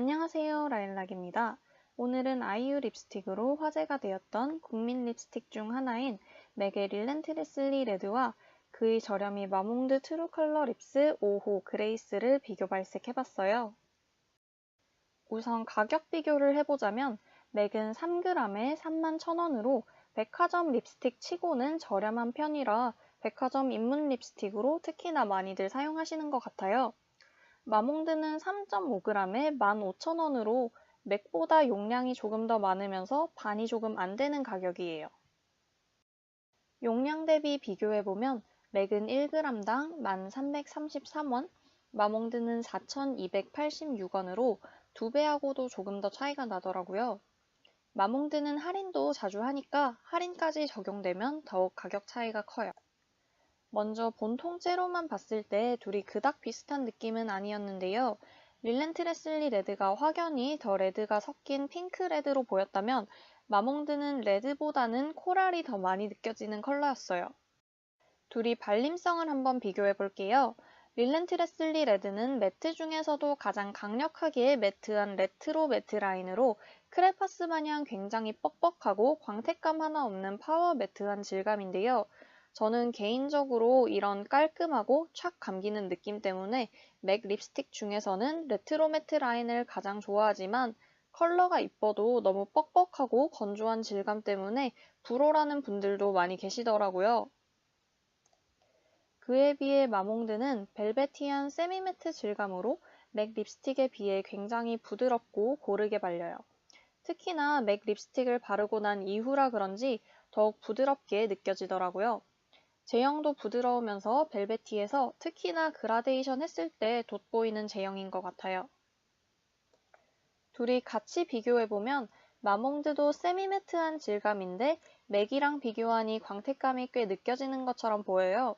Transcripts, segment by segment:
안녕하세요 라일락입니다. 오늘은 아이유 립스틱으로 화제가 되었던 국민 립스틱 중 하나인 맥의 릴렌트레슬리 레드와 그의 저렴이 마몽드 트루 컬러 립스 5호 그레이스를 비교 발색해봤어요. 우선 가격 비교를 해보자면 맥은 3g에 31,000원으로 백화점 립스틱 치고는 저렴한 편이라 백화점 입문 립스틱으로 특히나 많이들 사용하시는 것 같아요. 마몽드는 3.5g에 15,000원으로 맥보다 용량이 조금 더 많으면서 반이 조금 안 되는 가격이에요. 용량 대비 비교해보면 맥은 1g당 1,333원, 마몽드는 4,286원으로 두 배하고도 조금 더 차이가 나더라고요. 마몽드는 할인도 자주 하니까 할인까지 적용되면 더욱 가격 차이가 커요. 먼저 본 통째로만 봤을 때 둘이 그닥 비슷한 느낌은 아니었는데요. 릴렌트 레슬리 레드가 확연히 더 레드가 섞인 핑크 레드로 보였다면 마몽드는 레드보다는 코랄이 더 많이 느껴지는 컬러였어요. 둘이 발림성을 한번 비교해 볼게요. 릴렌트 레슬리 레드는 매트 중에서도 가장 강력하게 매트한 레트로 매트 라인으로 크레파스 마냥 굉장히 뻑뻑하고 광택감 하나 없는 파워 매트한 질감인데요. 저는 개인적으로 이런 깔끔하고 촥 감기는 느낌 때문에 맥 립스틱 중에서는 레트로 매트 라인을 가장 좋아하지만 컬러가 이뻐도 너무 뻑뻑하고 건조한 질감 때문에 불호라는 분들도 많이 계시더라고요. 그에 비해 마몽드는 벨베티한 세미매트 질감으로 맥 립스틱에 비해 굉장히 부드럽고 고르게 발려요. 특히나 맥 립스틱을 바르고 난 이후라 그런지 더욱 부드럽게 느껴지더라고요. 제형도 부드러우면서 벨베티에서 특히나 그라데이션 했을 때 돋보이는 제형인 것 같아요. 둘이 같이 비교해보면 마몽드도 세미매트한 질감인데 맥이랑 비교하니 광택감이 꽤 느껴지는 것처럼 보여요.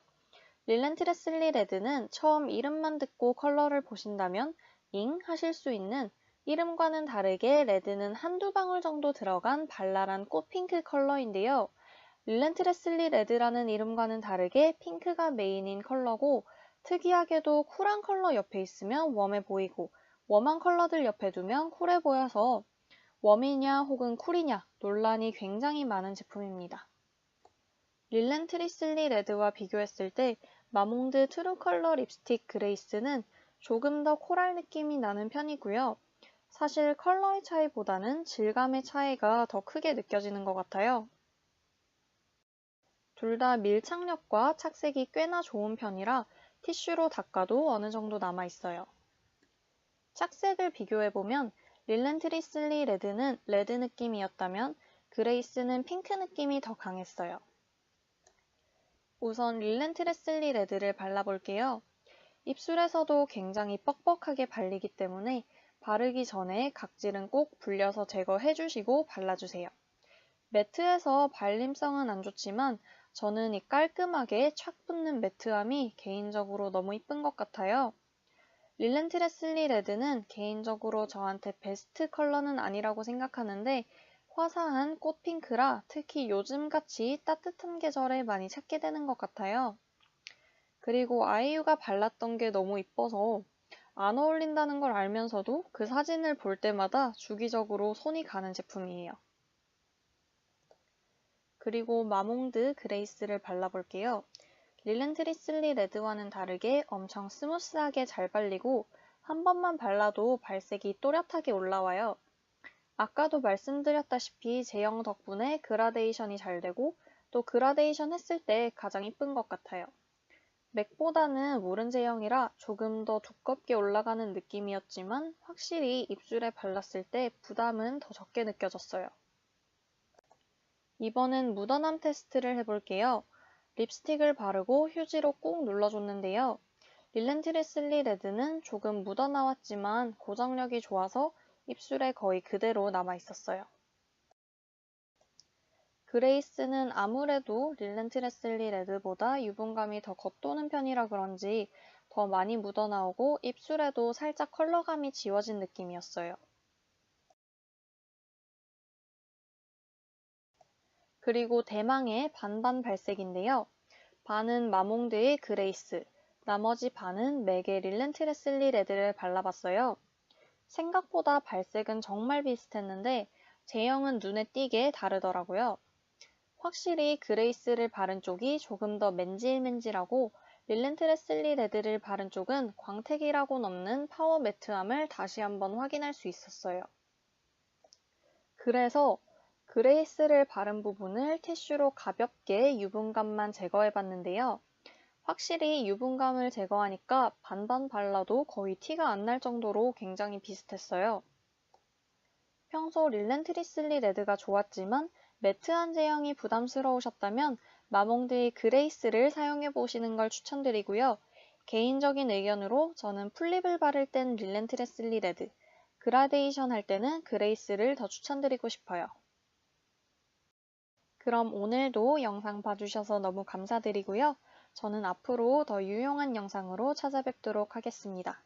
릴렌트레슬리 레드는 처음 이름만 듣고 컬러를 보신다면 잉 하실 수 있는 이름과는 다르게 레드는 한두 방울 정도 들어간 발랄한 꽃핑크 컬러인데요. 릴렌트레슬리 레드라는 이름과는 다르게 핑크가 메인인 컬러고 특이하게도 쿨한 컬러 옆에 있으면 웜해 보이고 웜한 컬러들 옆에 두면 쿨해 보여서 웜이냐 혹은 쿨이냐 논란이 굉장히 많은 제품입니다. 릴렌트리슬리 레드와 비교했을 때 마몽드 트루 컬러 립스틱 그레이스는 조금 더 코랄 느낌이 나는 편이고요. 사실 컬러의 차이보다는 질감의 차이가 더 크게 느껴지는 것 같아요. 둘 다 밀착력과 착색이 꽤나 좋은 편이라 티슈로 닦아도 어느 정도 남아 있어요. 착색을 비교해보면 릴렌트리슬리 레드는 레드 느낌이었다면 그레이스는 핑크 느낌이 더 강했어요. 우선 릴렌트레슬리 레드를 발라볼게요. 입술에서도 굉장히 뻑뻑하게 발리기 때문에 바르기 전에 각질은 꼭 불려서 제거해주시고 발라주세요. 매트에서 발림성은 안 좋지만 저는 이 깔끔하게 착 붙는 매트함이 개인적으로 너무 이쁜 것 같아요. 릴렌트레슬리 레드는 개인적으로 저한테 베스트 컬러는 아니라고 생각하는데 화사한 꽃핑크라 특히 요즘같이 따뜻한 계절에 많이 찾게 되는 것 같아요. 그리고 아이유가 발랐던 게 너무 이뻐서 안 어울린다는 걸 알면서도 그 사진을 볼 때마다 주기적으로 손이 가는 제품이에요. 그리고 마몽드 그레이스를 발라볼게요. 릴렌트리슬리 레드와는 다르게 엄청 스무스하게 잘 발리고 한 번만 발라도 발색이 또렷하게 올라와요. 아까도 말씀드렸다시피 제형 덕분에 그라데이션이 잘 되고 또 그라데이션 했을 때 가장 이쁜 것 같아요. 맥보다는 모른 제형이라 조금 더 두껍게 올라가는 느낌이었지만 확실히 입술에 발랐을 때 부담은 더 적게 느껴졌어요. 이번엔 묻어남 테스트를 해볼게요. 립스틱을 바르고 휴지로 꾹 눌러줬는데요. 릴렌트리슬리 레드는 조금 묻어나왔지만 고정력이 좋아서 입술에 거의 그대로 남아있었어요. 그레이스는 아무래도 릴렌트레슬리 레드보다 유분감이 더 겉도는 편이라 그런지 더 많이 묻어나오고 입술에도 살짝 컬러감이 지워진 느낌이었어요. 그리고 대망의 반반 발색인데요. 반은 마몽드의 그레이스, 나머지 반은 맥의 릴렌트 레슬리 레드를 발라봤어요. 생각보다 발색은 정말 비슷했는데 제형은 눈에 띄게 다르더라고요. 확실히 그레이스를 바른 쪽이 조금 더 맨질맨질하고 릴렌트 레슬리 레드를 바른 쪽은 광택이라고는 없는 파워 매트함을 다시 한번 확인할 수 있었어요. 그래서 그레이스를 바른 부분을 티슈로 가볍게 유분감만 제거해 봤는데요. 확실히 유분감을 제거하니까 반반 발라도 거의 티가 안 날 정도로 굉장히 비슷했어요. 평소 릴렌트리슬리 레드가 좋았지만 매트한 제형이 부담스러우셨다면 마몽드의 그레이스를 사용해 보시는 걸 추천드리고요. 개인적인 의견으로 저는 플립을 바를 땐 릴렌트레슬리 레드, 그라데이션 할 때는 그레이스를 더 추천드리고 싶어요. 그럼 오늘도 영상 봐주셔서 너무 감사드리고요. 저는 앞으로 더 유용한 영상으로 찾아뵙도록 하겠습니다.